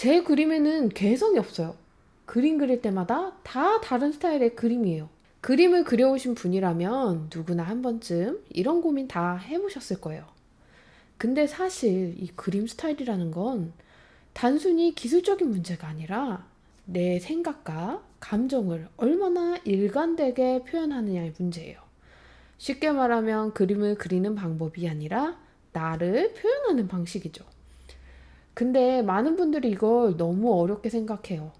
제 그림에는 개성이 없어요. 그림 그릴 때마다 다 다른 스타일의 그림이에요. 그림을 그려오신 분이라면 누구나 한 번쯤 이런 고민 다 해보셨을 거예요. 근데 사실 이 그림 스타일이라는 건 단순히 기술적인 문제가 아니라 내 생각과 감정을 얼마나 일관되게 표현하느냐의 문제예요. 쉽게 말하면 그림을 그리는 방법이 아니라 나를 표현하는 방식이죠. 근데 많은 분들이 이걸 너무 어렵게 생각해요.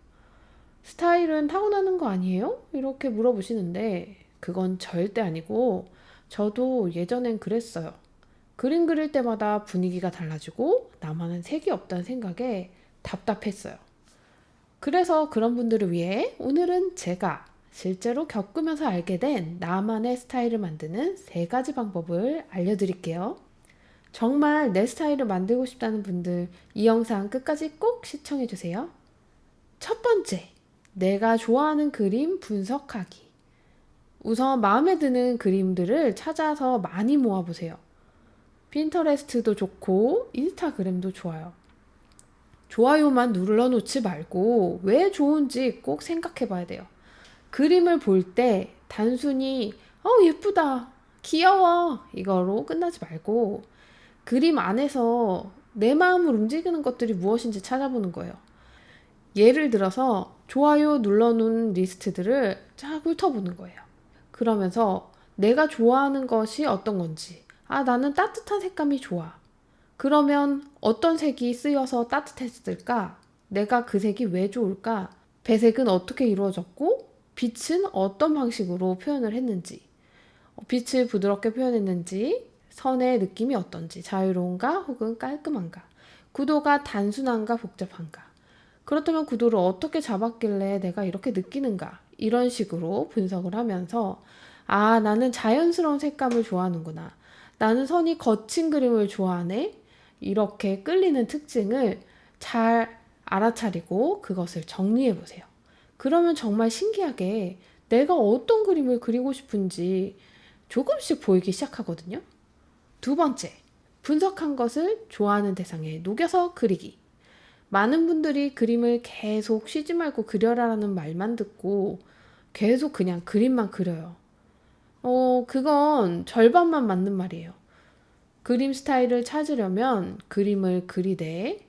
스타일은 타고나는 거 아니에요? 이렇게 물어보시는데 그건 절대 아니고 저도 예전엔 그랬어요. 그림 그릴 때마다 분위기가 달라지고 나만은 색이 없다는 생각에 답답했어요. 그래서 그런 분들을 위해 오늘은 제가 실제로 겪으면서 알게 된 나만의 스타일을 만드는 세 가지 방법을 알려드릴게요. 정말 내 스타일을 만들고 싶다는 분들 이 영상 끝까지 꼭 시청해 주세요. 첫 번째, 내가 좋아하는 그림 분석하기. 우선 마음에 드는 그림들을 찾아서 많이 모아보세요. 핀터레스트도 좋고 인스타그램도 좋아요. 좋아요만 눌러놓지 말고 왜 좋은지 꼭 생각해 봐야 돼요. 그림을 볼 때 단순히 어 예쁘다 귀여워 이거로 끝나지 말고 그림 안에서 내 마음을 움직이는 것들이 무엇인지 찾아보는 거예요. 예를 들어서 좋아요 눌러놓은 리스트들을 쫙 훑어보는 거예요. 그러면서 내가 좋아하는 것이 어떤 건지, 아, 나는 따뜻한 색감이 좋아. 그러면 어떤 색이 쓰여서 따뜻했을까? 내가 그 색이 왜 좋을까? 배색은 어떻게 이루어졌고, 빛은 어떤 방식으로 표현을 했는지, 어, 빛을 부드럽게 표현했는지, 선의 느낌이 어떤지, 자유로운가 혹은 깔끔한가, 구도가 단순한가 복잡한가, 그렇다면 구도를 어떻게 잡았길래 내가 이렇게 느끼는가, 이런 식으로 분석을 하면서, 아, 나는 자연스러운 색감을 좋아하는구나. 나는 선이 거친 그림을 좋아하네. 이렇게 끌리는 특징을 잘 알아차리고 그것을 정리해 보세요. 그러면 정말 신기하게 내가 어떤 그림을 그리고 싶은지 조금씩 보이기 시작하거든요. 두 번째, 분석한 것을 좋아하는 대상에 녹여서 그리기. 많은 분들이 그림을 계속 쉬지 말고 그려라라는 말만 듣고 계속 그냥 그림만 그려요. 어, 그건 절반만 맞는 말이에요. 그림 스타일을 찾으려면 그림을 그리되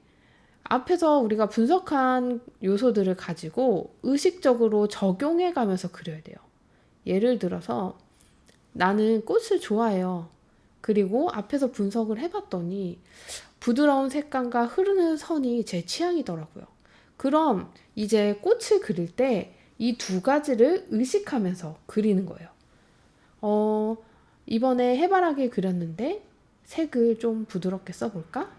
앞에서 우리가 분석한 요소들을 가지고 의식적으로 적용해 가면서 그려야 돼요. 예를 들어서 나는 꽃을 좋아해요. 그리고 앞에서 분석을 해봤더니 부드러운 색감과 흐르는 선이 제 취향이더라고요. 그럼 이제 꽃을 그릴 때 이 두 가지를 의식하면서 그리는 거예요. 어, 이번에 해바라기 그렸는데 색을 좀 부드럽게 써볼까?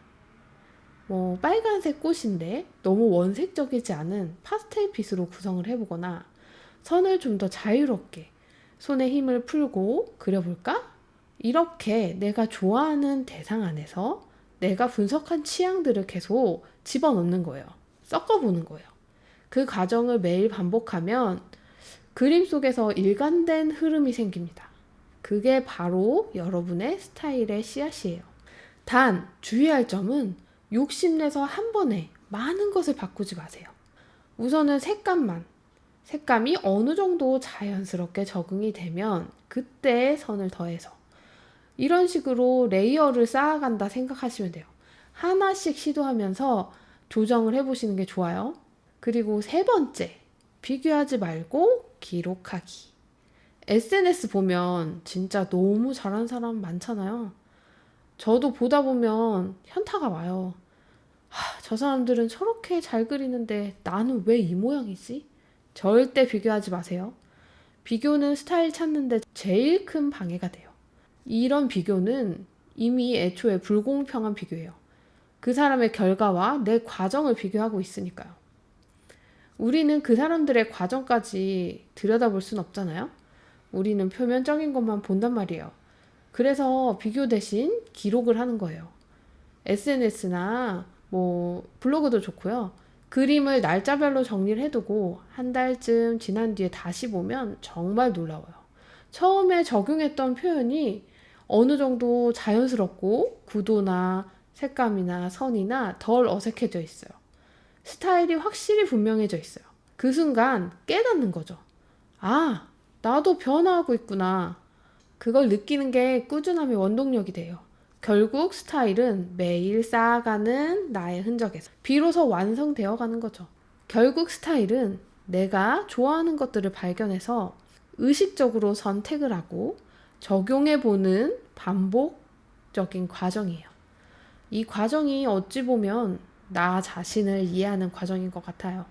뭐 빨간색 꽃인데 너무 원색적이지 않은 파스텔 빛으로 구성을 해보거나 선을 좀 더 자유롭게 손에 힘을 풀고 그려볼까? 이렇게 내가 좋아하는 대상 안에서 내가 분석한 취향들을 계속 집어넣는 거예요. 섞어보는 거예요. 그 과정을 매일 반복하면 그림 속에서 일관된 흐름이 생깁니다. 그게 바로 여러분의 스타일의 씨앗이에요. 단, 주의할 점은 욕심내서 한 번에 많은 것을 바꾸지 마세요. 우선은 색감만. 색감이 어느 정도 자연스럽게 적응이 되면 그때 선을 더해서 이런 식으로 레이어를 쌓아간다 생각하시면 돼요. 하나씩 시도하면서 조정을 해보시는 게 좋아요. 그리고 세 번째, 비교하지 말고 기록하기. SNS 보면 진짜 너무 잘하는 사람 많잖아요. 저도 보다 보면 현타가 와요. 하, 저 사람들은 저렇게 잘 그리는데 나는 왜 이 모양이지? 절대 비교하지 마세요. 비교는 스타일 찾는데 제일 큰 방해가 돼요. 이런 비교는 이미 애초에 불공평한 비교예요. 그 사람의 결과와 내 과정을 비교하고 있으니까요. 우리는 그 사람들의 과정까지 들여다볼 순 없잖아요. 우리는 표면적인 것만 본단 말이에요. 그래서 비교 대신 기록을 하는 거예요. SNS나 뭐 블로그도 좋고요. 그림을 날짜별로 정리를 해두고 한 달쯤 지난 뒤에 다시 보면 정말 놀라워요. 처음에 적용했던 표현이 어느 정도 자연스럽고 구도나 색감이나 선이나 덜 어색해져 있어요. 스타일이 확실히 분명해져 있어요. 그 순간 깨닫는 거죠. 아, 나도 변화하고 있구나. 그걸 느끼는 게 꾸준함의 원동력이 돼요. 결국 스타일은 매일 쌓아가는 나의 흔적에서 비로소 완성되어 가는 거죠. 결국 스타일은 내가 좋아하는 것들을 발견해서 의식적으로 선택을 하고 적용해 보는 반복적인 과정이에요. 이 과정이 어찌 보면 나 자신을 이해하는 과정인 것 같아요.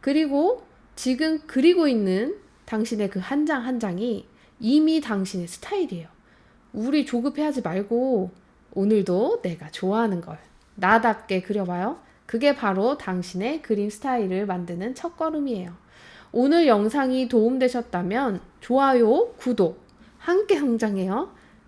그리고 지금 그리고 있는 당신의 그 한장한 장이 이미 당신의 스타일이에요. 우리 조급해하지 말고 오늘도 내가 좋아하는 걸 나답게 그려봐요. 그게 바로 당신의 그림 스타일을 만드는 첫 걸음이에요. 오늘 영상이 도움되셨다면 좋아요, 구독 함께 성장해요.